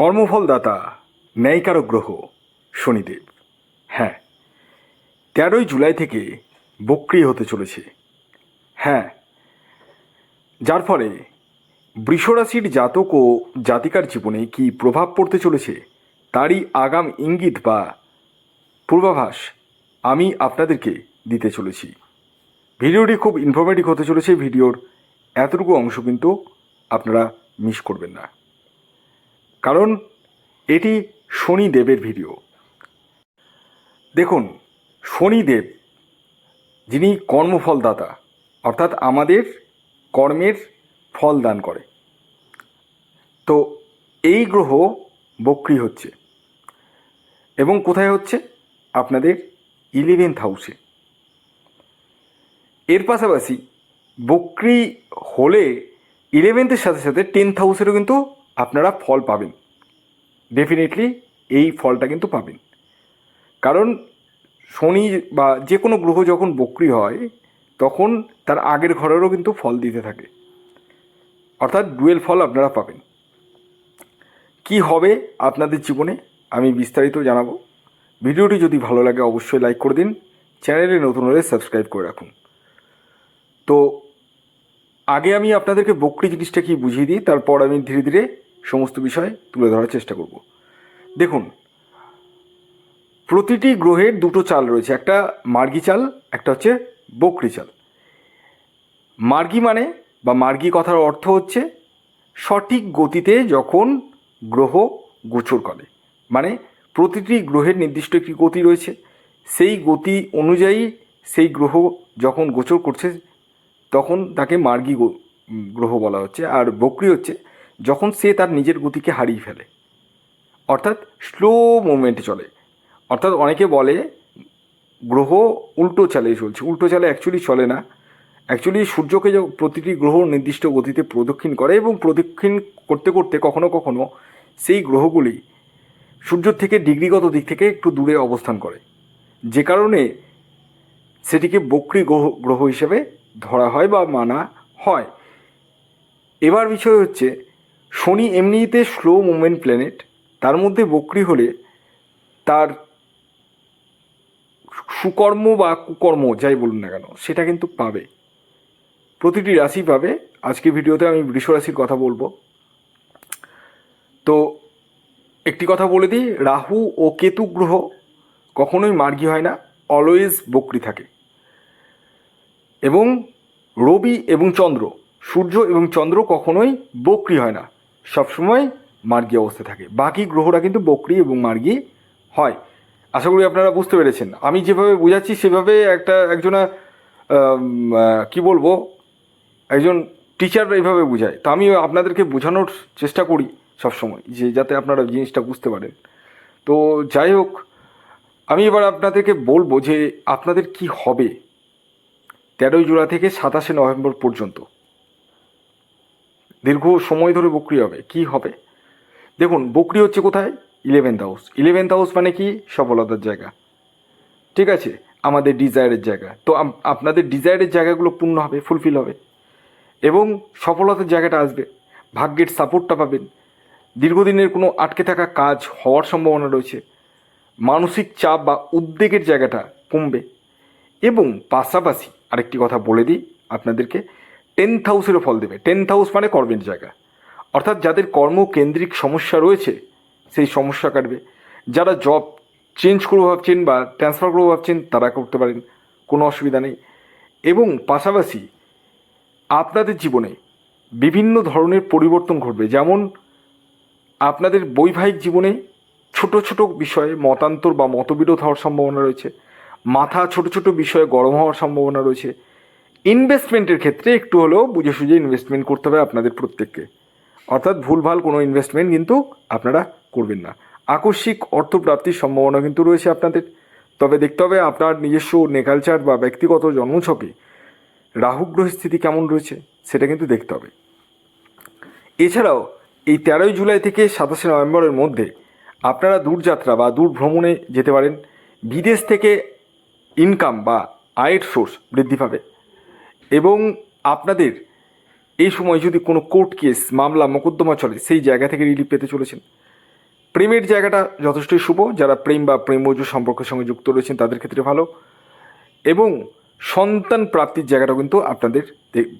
কর্মফলদাতা ন্যায়কারক গ্রহ শনিদেব। হ্যাঁ তেরোই জুলাই থেকে বক্রিয় হতে চলেছে। হ্যাঁ যার ফলে বৃষরাশির জাতক ও জাতিকার জীবনে কি প্রভাব পড়তে চলেছে, তারই আগাম ইঙ্গিত বা পূর্বাভাস আমি আপনাদেরকে দিতে চলেছি। ভিডিওটি খুব ইনফরমেটিভ হতে চলেছে, ভিডিওর এতটুকু অংশ কিন্তু আপনারা মিস করবেন না। কারণ এটি শনিদেবের ভিডিও। দেখুন, শনিদেব, যিনি কর্মফলদাতা, অর্থাৎ আমাদের কর্মের ফল দান করে। তো এই গ্রহ বক্রি হচ্ছে। এবং কোথায় হচ্ছে? আপনাদের ইলেভেন্থ হাউসে এর পাশাপাশি বক্রি হলে ইলেভেন্থের সাথে সাথে টেন্থ হাউসেরও কিন্তু আপনারা ফল পাবেন। ডেফিনেটলি এই ফলটা কিন্তু পাবেন। কারণ শনি বা যে কোনো গ্রহ যখন বক্রি হয়, তখন তার আগের ঘরেরও কিন্তু ফল দিতে থাকে। অর্থাৎ ডুয়েল ফল আপনারা পাবেন। কি হবে আপনাদের জীবনে, আমি বিস্তারিত জানাব। ভিডিওটি যদি ভালো লাগে, অবশ্যই লাইক করে দিন। চ্যানেলে নতুন হলে সাবস্ক্রাইব করে রাখুন। তো, আগে আমি আপনাদেরকে বকরি জিনিসটা কি বুঝিয়ে দিই, তারপর আমি ধীরে ধীরে সমস্ত বিষয় তুলে ধরার চেষ্টা করব। দেখুন, প্রতিটি গ্রহের দুটো চাল রয়েছে, একটা মার্গি চাল, একটা হচ্ছে বকরি চাল। মার্গি মানে বা মার্গি কথার অর্থ হচ্ছে সঠিক গতিতে যখন গ্রহ গোচর করে মানে প্রতিটি গ্রহের নির্দিষ্ট একটি গতি রয়েছে, সেই গতি অনুযায়ী সেই গ্রহ যখন গোচর করছে, তখন তাকে মার্গী গ্রহ বলা হচ্ছে, আর বকরি হচ্ছে যখন সে তার নিজের গতিকে হারিয়ে ফেলে। অর্থাৎ স্লো মুভমেন্টে চলে। অর্থাৎ অনেকে বলে, গ্রহ উল্টো চালে চলছে। উল্টো চালে অ্যাকচুয়ালি চলে না। অ্যাকচুয়ালি সূর্যকে প্রতিটি গ্রহ নির্দিষ্ট গতিতে প্রদক্ষিণ করে এবং প্রদক্ষিণ করতে করতে কখনো কখনো সেই গ্রহগুলি সূর্যর থেকে ডিগ্রিগত দিক থেকে একটু দূরে অবস্থান করে। যে কারণে সেটিকে বক্রি গ্রহ গ্রহ হিসেবে ধরা হয় বা মানা হয়। এবার বিষয় হচ্ছে শনি এমনিতে স্লো মুভমেন্ট প্ল্যানেট তার মধ্যে বক্রি হলে তার সুকর্ম বা কুকর্ম, যাই বলুন না কেন, সেটা কিন্তু পাবে। প্রতিটি রাশি পাবে। আজকে ভিডিওতে আমি বৃষ রাশির কথা বলব। তো একটি কথা বলে দিই, রাহু ও কেতু গ্রহ কখনোই মার্গি হয় না অলওয়েজ বকরি থাকে। এবং রবি এবং চন্দ্র, সূর্য এবং চন্দ্র কখনোই বকরি হয় না। সবসময় মার্গী অবস্থায় থাকে। বাকি গ্রহরা কিন্তু বকরি এবং মার্গী হয়। আশা করি আপনারা বুঝতে পেরেছেন। আমি যেভাবে বোঝাচ্ছি, সেভাবে একটা, একজনা কি বলব, একজন টিচার এইভাবে বোঝায়। তো আমি আপনাদেরকে বোঝানোর চেষ্টা করি সবসময়, যে যাতে আপনারা জিনিসটা বুঝতে পারেন। তো যাই হোক, আমি এবার আপনাদেরকে বলব যে আপনাদের কি হবে তেরোই জুলাই থেকে সাতাশে নভেম্বর পর্যন্ত। দীর্ঘ সময় ধরে বকরি হবে। কি হবে? দেখুন, বকরি হচ্ছে কোথায়? ইলেভেন্থ হাউস ইলেভেন্থ হাউস মানে কি? সফলতার জায়গা। ঠিক আছে? আমাদের ডিজায়ারের জায়গা। তো আপনাদের ডিজায়ারের জায়গাগুলো পূর্ণ হবে ফুলফিল হবে। এবং সফলতার জায়গাটা আসবে। ভাগ্যের সাপোর্টটা পাবেন। দীর্ঘদিনের কোনো আটকে থাকা কাজ হওয়ার সম্ভাবনা রয়েছে। মানসিক চাপ বা উদ্বেগের জায়গাটা কমবে। এবং পাশাপাশি আরেকটি কথা বলে দিই আপনাদেরকে। টেন্থ হাউসেরও ফল দেবে। টেন্থ হাউস মানে কর্মের জায়গা। অর্থাৎ যাদের কর্মকেন্দ্রিক সমস্যা রয়েছে, সেই সমস্যা কাটবে। যারা জব চেঞ্জ করব ভাবছেন বা ট্রান্সফার করব ভাবছেন, তারা করতে পারেন, কোনো অসুবিধা নেই। এবং পাশাপাশি আপনাদের জীবনে বিভিন্ন ধরনের পরিবর্তন ঘটবে। যেমন আপনাদের বৈবাহিক জীবনে ছোট ছোট বিষয়ে মতান্তর বা মতবিরোধ হওয়ার সম্ভাবনা রয়েছে। মাথা ছোট ছোট বিষয়ে গরম হওয়ার সম্ভাবনা রয়েছে। ইনভেস্টমেন্টের ক্ষেত্রে একটু হলেও বুঝে সুঝে ইনভেস্টমেন্ট করতে হবে আপনাদের প্রত্যেককে। অর্থাৎ ভুলভাল কোনো ইনভেস্টমেন্ট কিন্তু আপনারা করবেন না। আকস্মিক অর্থপ্রাপ্তির সম্ভাবনা কিন্তু রয়েছে আপনাদের। তবে দেখতে হবে আপনার নিজস্ব নেকালচার বা ব্যক্তিগত জন্মছকে রাহুগ্রহ স্থিতি কেমন রয়েছে, সেটা কিন্তু দেখতে হবে। এছাড়াও, এই তেরোই জুলাই থেকে সাতাশে নভেম্বরের মধ্যে আপনারা দূরযাত্রা বা দূর ভ্রমণে যেতে পারেন। বিদেশ থেকে ইনকাম বা আয়ের সোর্স বৃদ্ধি পাবে। এবং আপনাদের এই সময় যদি কোনো কোর্ট কেস মামলা, মোকদ্দমা চলে, সেই জায়গা থেকে রিলিফ পেতে চলেছেন। প্রেমের জায়গাটা যথেষ্টই শুভ, যারা প্রেম বা প্রেমজ সম্পর্কের সঙ্গে যুক্ত রয়েছেন, তাদের ক্ষেত্রে ভালো। এবং সন্তান প্রাপ্তির জায়গাটাও কিন্তু আপনাদের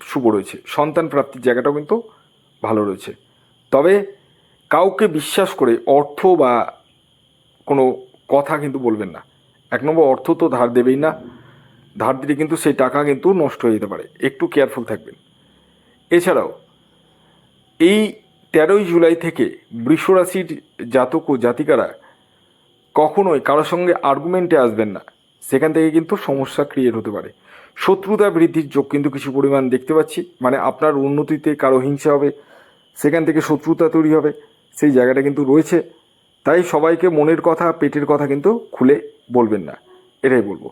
শুভ রয়েছে। সন্তান প্রাপ্তির জায়গাটাও কিন্তু ভালো রয়েছে। তবে কাউকে বিশ্বাস করে অর্থ বা কোনো কথা কিন্তু বলবেন না। এক নম্বর, অর্থ তো ধার দেবেই না। ধার দিলে কিন্তু সেই টাকা কিন্তু নষ্ট হয়ে যেতে পারে। একটু কেয়ারফুল থাকবেন। এছাড়াও, এই তেরোই জুলাই থেকে বৃষরাশির জাতক ও জাতিকারা কখনোই কারোর সঙ্গে আর্গুমেন্টে আসবেন না। সেখান থেকে কিন্তু সমস্যা ক্রিয়েট হতে পারে। শত্রুতা বৃদ্ধির যোগ কিন্তু কিছু পরিমাণ দেখতে পাচ্ছি। মানে আপনার উন্নতিতে কারও হিংসা হবে, সেখান থেকে শত্রুতা তৈরি হবে, সেই জায়গাটা কিন্তু রয়েছে। তাই সবাইকে মনের কথা, পেটের কথা কিন্তু খুলে বলবেন না। এটাই বলব।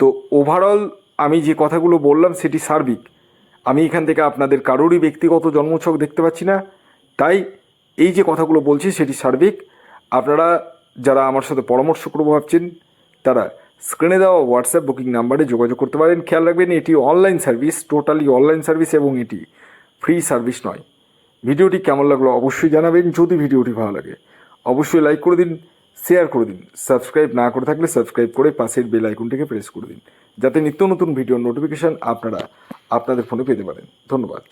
তো ওভারঅল আমি যে কথাগুলো বললাম সেটি সার্বিক। আমি এখান থেকে আপনাদের কারোরই ব্যক্তিগত জন্মছক দেখতে পাচ্ছি না। তাই এই যে কথাগুলো বলছি সেটি সার্বিক। আপনারা যারা আমার সাথে পরামর্শ করব ভাবছেন, তারা স্ক্রিনে দেওয়া হোয়াটসঅ্যাপ বুকিং নাম্বারে যোগাযোগ করতে পারেন। খেয়াল রাখবেন, এটি online service totally online service এবং এটি ফ্রি সার্ভিস নয়। ভিডিওটি কেমন লাগল অবশ্যই জানাবেন। যদি ভিডিওটি ভালো লাগে, অবশ্যই লাইক করে দিন। শেয়ার করে দিন। সাবস্ক্রাইব না করে থাকলে সাবস্ক্রাইব করে পাশের বেল আইকনটিকে প্রেস করে দিন। যাতে নিত্য নতুন ভিডিওর নোটিফিকেশান আপনারা আপনাদের ফোনে পেতে পারেন। ধন্যবাদ।